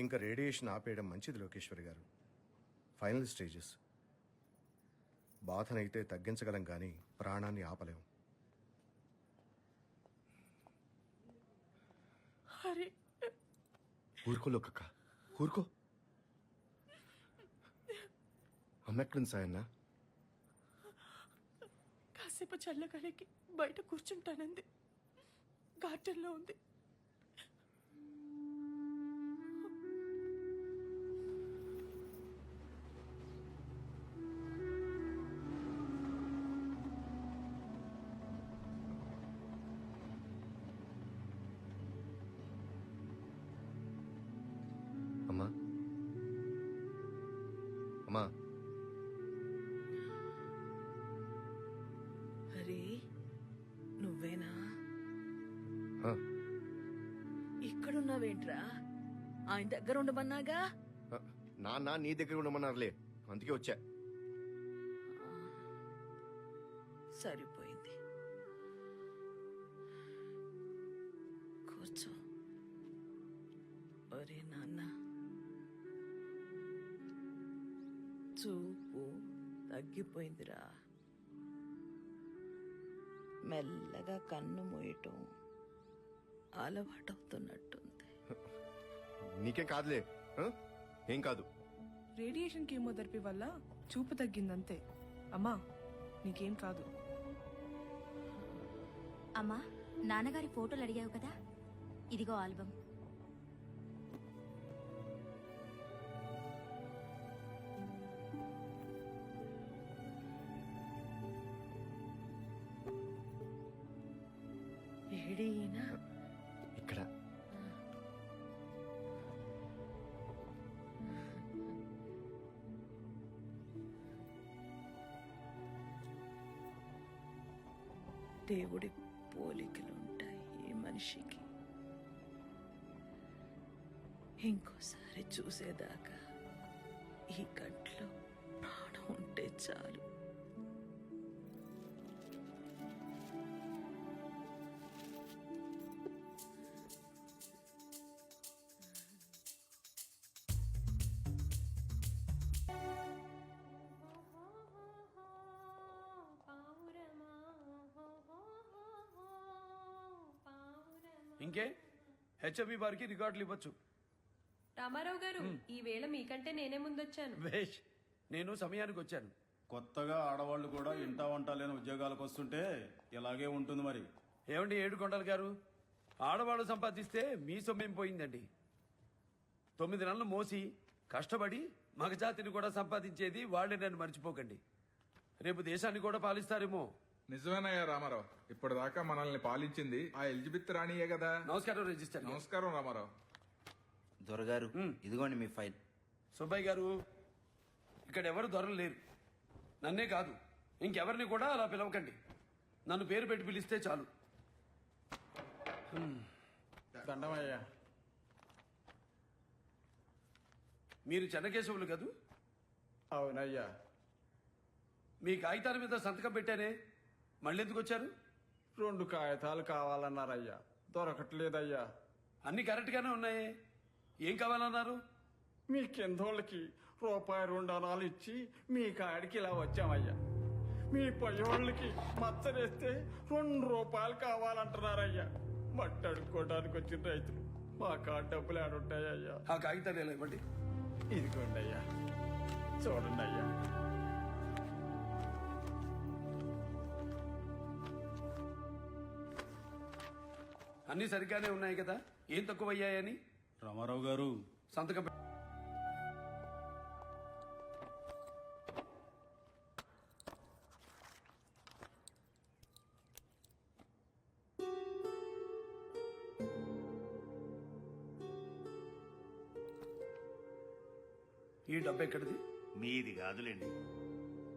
ఇంకా రేడియేషన్ ఆపేయడం మంచిది లోకేశ్వరి గారు. Final stages. బాధనైతే తగ్గించగలం కానీ ప్రాణాన్ని ఆపలేం. హరి. ఊరుకో లోకక్క. ఊరుకో అమ్మెక్కడుంది సాయన్న? కాసేపు చల్లగాలికి బయట కూర్చుంటానంది. గార్డెన్లో ఉంది. ఇక్కడున్నావేంట్రా? ఆయన దగ్గర ఉండమన్నాగా? నాన్న నీ దగ్గర ఉండమన్నారులే. అందుకే వచ్చా. సరిపోయింది. కూర్చో. ఒరే నాన్న. చూపు తగ్గిపోయిందిరా. మెల్లగా కన్ను మూయటం. అలవాటవుతున్నట్టుంది. నీకేం కాదులే ఆ? ఏం కాదు. రేడియేషన్ కీమోథెరపీ వల్ల చూపు తగ్గిందంతే. అమ్మా నీకేం కాదు. అమ్మా నాన్నగారి ఫోటోలు అడిగావు కదా? ఇదిగో ఆల్బమ్. ఏడీనా దేవుడి పోలికలుంటాయి ఈ మనిషికి. ఇంకోసారి చూసేదాకా ఈ గంటలో ప్రాణం ఉంటే చాలు. ఇంకే? హెచ్ఎబి వారికి రికార్డులు ఇవ్వచ్చు. రామారావు గారు ఈ వేళ మీకంటే నేనే ముందొచ్చాను. వేష్ నేను సమయానికి వచ్చాను. కొత్తగా ఆడవాళ్ళు కూడా ఇంటా వంట లేని ఉద్యోగాలకు వస్తుంటే ఇలాగే ఉంటుంది మరి. ఏమండి ఏడు కొండల గారు? ఆడవాళ్ళు సంపాదిస్తే మీ సొమ్మేం పోయిందండి? తొమ్మిది నెలలు మోసి కష్టపడి మగజాతిని కూడా సంపాదించేది వాళ్ళే నన్ను మర్చిపోకండి. రేపు దేశాన్ని కూడా పాలిస్తారేమో. నిజమేనయ్యా రామారావు. ఇప్పటిదాకా మనల్ని పాలించింది ఆ ఎలిజబెత్ రాణియే కదా. నమస్కారం రిజిస్టర్. నమస్కారం రామారావు. దొరగారు ఇదిగోండి మీ ఫైల్. సుబ్బయ్య గారు ఇక్కడ ఎవరు దొరలు లేరు. నన్నే కాదు ఇంకెవరిని కూడా అలా పిలవకండి. నన్ను పేరు పెట్టి పిలిస్తే చాలు. దండమయ్యా. మీరు చెన్నకేశవులు కదూ? అవునయ్యా. మీ కాగితాల మీద సంతకం పెట్టానే మళ్ళీ ఎందుకు వచ్చారు? రెండు కాగితాలు కావాలన్నారయ్యా. దొరకట్లేదయ్యా. అన్ని కరెక్ట్ గానే ఉన్నాయే. ఏం కావాలన్నారు? మీ కిందోళ్ళకి రూపాయి రెండు అనాలు ఇచ్చి మీ కాడికి ఇలా వచ్చామయ్యా. మీ పయ్యోళ్ళకి మచ్చరేస్తే రెండు రూపాయలు కావాలంటున్నారయ్యా. మట్టి అడుక్కోవడానికి వచ్చిన రైతులు. మా కాడ డబ్బులు ఆడుంటాయ్యా ఆ కాగితాలు ఇవ్వండి? ఇదిగోండి అయ్యా చూడండి అయ్యా అన్ని సరిగ్గానే ఉన్నాయి కదా? ఏం తక్కువ అయ్యాయని రామారావు గారు. సంతకం ఈ డబ్బు ఎక్కడిది? మీది కాదులేండి.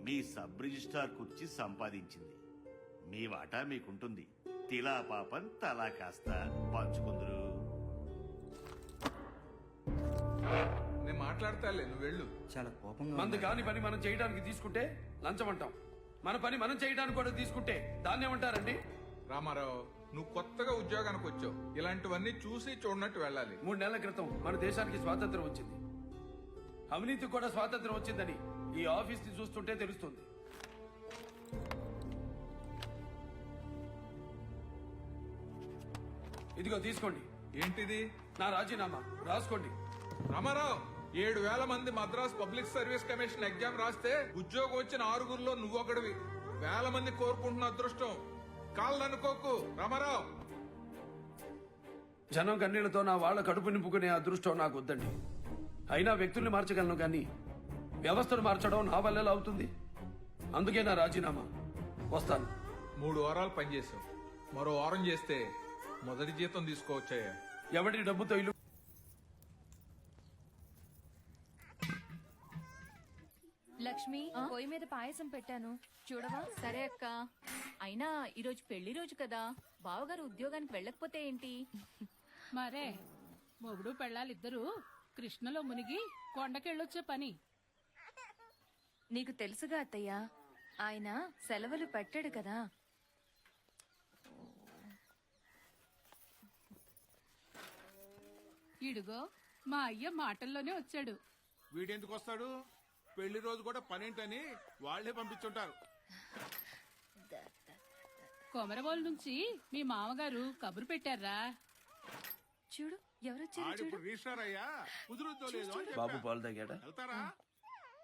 మీ సబ్ రిజిస్ట్రార్ కుర్చీ సంపాదించింది. మీ వాటా మీకుంటుంది. తిలా పాపం తలా కాస్త పంచుకుందరు. నేను మాట్లాడతాలే నువ్వు వెళ్ళు. చాలా కోపంగా మంది. కాని పని మనం చేయడానికి తీసుకుంటే లంచం అంటాం మన పని మనం చేయడానికి కూడా తీసుకుంటే దాన్ని ఏమంటారండి? రామారావు నువ్వు కొత్తగా ఉద్యోగానికి వచ్చావు. ఇలాంటివన్నీ చూసి చూడనట్టు వెళ్ళాలి. మూడు నెలల క్రితం మన దేశానికి స్వాతంత్రం వచ్చింది. అవినీతికి కూడా స్వాతంత్రం వచ్చిందని ఈ ఆఫీస్ని చూస్తుంటే తెలుస్తుంది. ఇదిగో తీసుకోండి. ఏంటిది? నా రాజీనామా. రాసుకోండి. రామారావు ఏడు వేల మంది Madras public service commission exam రాస్తే ఉద్యోగం వచ్చిన ఆరుగురిలో నువ్వు ఒకడివి. వేల మంది కోరుకుంటున్న అదృష్టం. కాళ్ళు అనుకోకు రామారావు. జనం కన్నీళ్ళతో నా వాళ్ళ కడుపు నింపుకునే అదృష్టం నాకు వద్దండి. అయినా వ్యక్తుల్ని మార్చగలను కానీ వ్యవస్థను మార్చడం నా వల్ల అవుతుంది అందుకే నా రాజీనామా. వస్తాను. మూడు వారాలు పనిచేసావు మరో వారం చేస్తే మొదటి జీతం తీసుకోవచ్చాయా ఎవడి డబ్బుతో ఇల్లు లక్ష్మి పొయ్యి మీద పాయసం పెట్టాను. చూడవా? సరే అక్క. అయినా ఈరోజు పెళ్ళి రోజు కదా. బావగారు ఉద్యోగానికి వెళ్ళకపోతే ఏంటి? మరే మొగుడు పెళ్ళాలిద్దరూ కృష్ణలో మునిగి కొండకెళ్ళొచ్చే పని. నీకు తెలుసుగా అత్తయ్య ఆయన సెలవులు పెట్టాడు కదా. ఇడుగో మా అయ్య మాటల్లోనే వచ్చాడు. వీడెందుకు వస్తాడు పెళ్ళి రోజు కూడా పనేంటని వాళ్ళే పంపించుంటారు. కొమరవోలు నుంచి మీ మామగారు కబురు పెట్టారా? చూడు ఎవరొచ్చారు ఆడిప్పుడు రిజిస్టర్ అయ్యా కుదురుద్దో లేదో అని బాబు చెప్పా. పాలు తాగాడా? వెళ్తారా?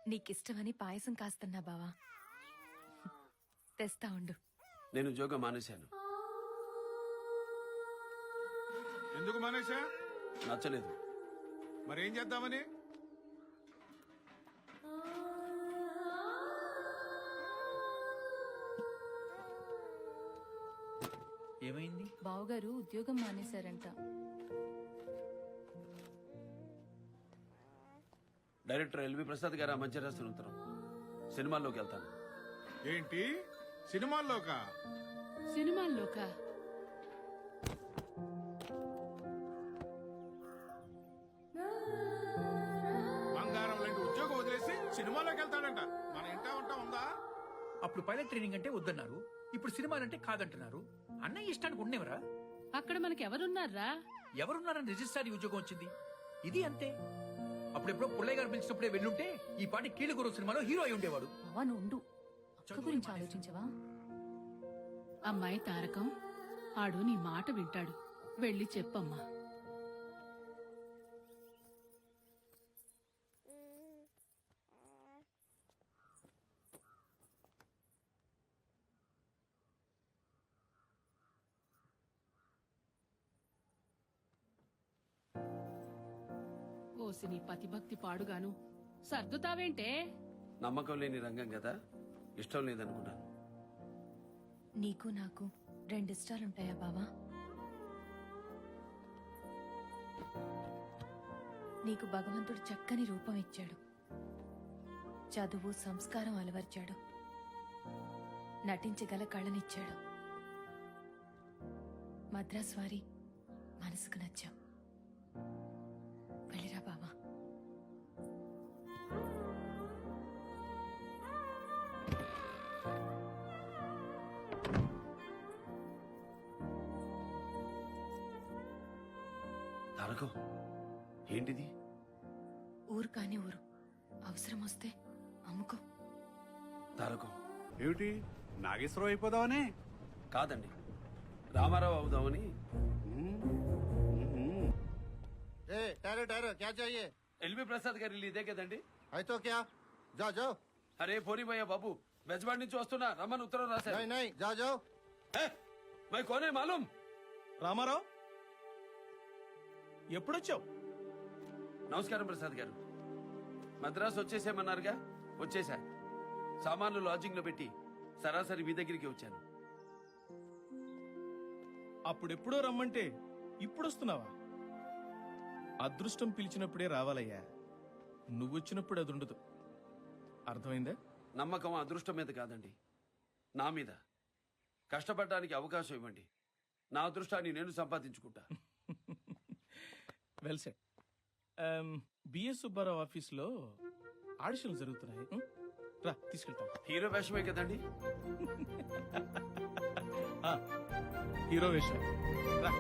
నీకిష్టమని పాయసం కాస్తున్నా బావా. తెస్తా ఉండు. నేను ఉద్యోగం మానేశాను. ఎందుకు మానేశా? నచ్చలేదు. మరేం చేద్దామని? ఏమైంది? బావగారు ఉద్యోగం మానేశారంట. డైరెక్టర్ ఎల్వి ప్రసాద్ గారు ఆ మధ్య రాసిన ఉత్తరం. సినిమాల్లోకి వెళ్తాను. ఏంటి? సినిమాల్లోకా? సినిమాల్లోకా? అప్పుడు పైలట్ ట్రైనింగ్ అంటే వద్దన్నారు. ఇప్పుడు సినిమాలంటే కాదంటున్నారు. అన్నయ్య ఇష్టానికి ఉండేవరా? అక్కడ మనకి ఎవరున్నారా? ఎవరున్నారని రిజిస్ట్రార్ ఉద్యోగం వచ్చింది. ఇది అంతే. అప్పుడెప్పుడో పుల్లయ్య గారు పిలిచినప్పుడే వెళ్ళుంటే ఈ పాటి కీళ్ళ గురువు సినిమాలో హీరో అయి ఉండేవాడు. ఉండు. అక్క గురించి ఆలోచించవా? అమ్మాయి తారకం ఆడు నీ మాట వింటాడు. వెళ్ళి చెప్పమ్మా. ఓసి నీ పతిభక్తి పాడుగాను. సర్దుతావేంటే? నమ్మకం లేని రంగం కదా. ఇష్టం లేదనుకున్నాను నీకు నాకు రెండు ఇష్టాలుంటాయా బావా? నీకు భగవంతుడు చక్కని రూపం ఇచ్చాడు. చదువు సంస్కారం అలవర్చాడు. నటించగల కళనిచ్చాడు. మద్రాస్ వారి మనసుకు నచ్చాం. వెళ్ళిరా బావా. తారకం ఏంటిది ఊరు కాని ఊరు అవసరం వస్తే అమ్ముకో తారకం ఏమిటి నాగేశ్వరం అయిపోదామని కాదండి రామారావు అవుదామని ठहरो ठहरो क्या चाहिए ఎల్వి ప్రసాద్ గారి ఇల్లు ఇదే కదండి है तो क्या जाओ जाओ అరే పోనీమయ్య బాబు బెజవాడి నుంచి వస్తున్నా రమ్మని ఉత్తరం రాశారు नहीं नहीं जाओ जाओ ఏ, మై కోనే మాలూం రామారావు ఎప్పుడొచ్చావు? నమస్కారం ప్రసాద్ గారు. మద్రాసు వచ్చేసేమన్నారుగా వచ్చేసా. సామాన్లు లాడ్జింగ్లో పెట్టి సరాసరి మీ దగ్గరికి వచ్చాను. అప్పుడెప్పుడో రమ్మంటే ఇప్పుడు వస్తున్నావా అదృష్టం పిలిచినప్పుడే రావాలయ్యా. నువ్వు వచ్చినప్పుడు అది ఉండదు అర్థమైందా? నమ్మకం అదృష్టం మీద కాదండి. నా మీద. కష్టపడడానికి అవకాశం ఇవ్వండి. నా అదృష్టాన్ని నేను సంపాదించుకుంటా. వెల్ సెట్ బిఎస్ సుబ్బారావు ఆఫీస్లో ఆడిషన్లు జరుగుతున్నాయి. ఉం? రా తీసుకెళ్తాం. హీరో వేషమే కదండి? హీరో వేషం. రా.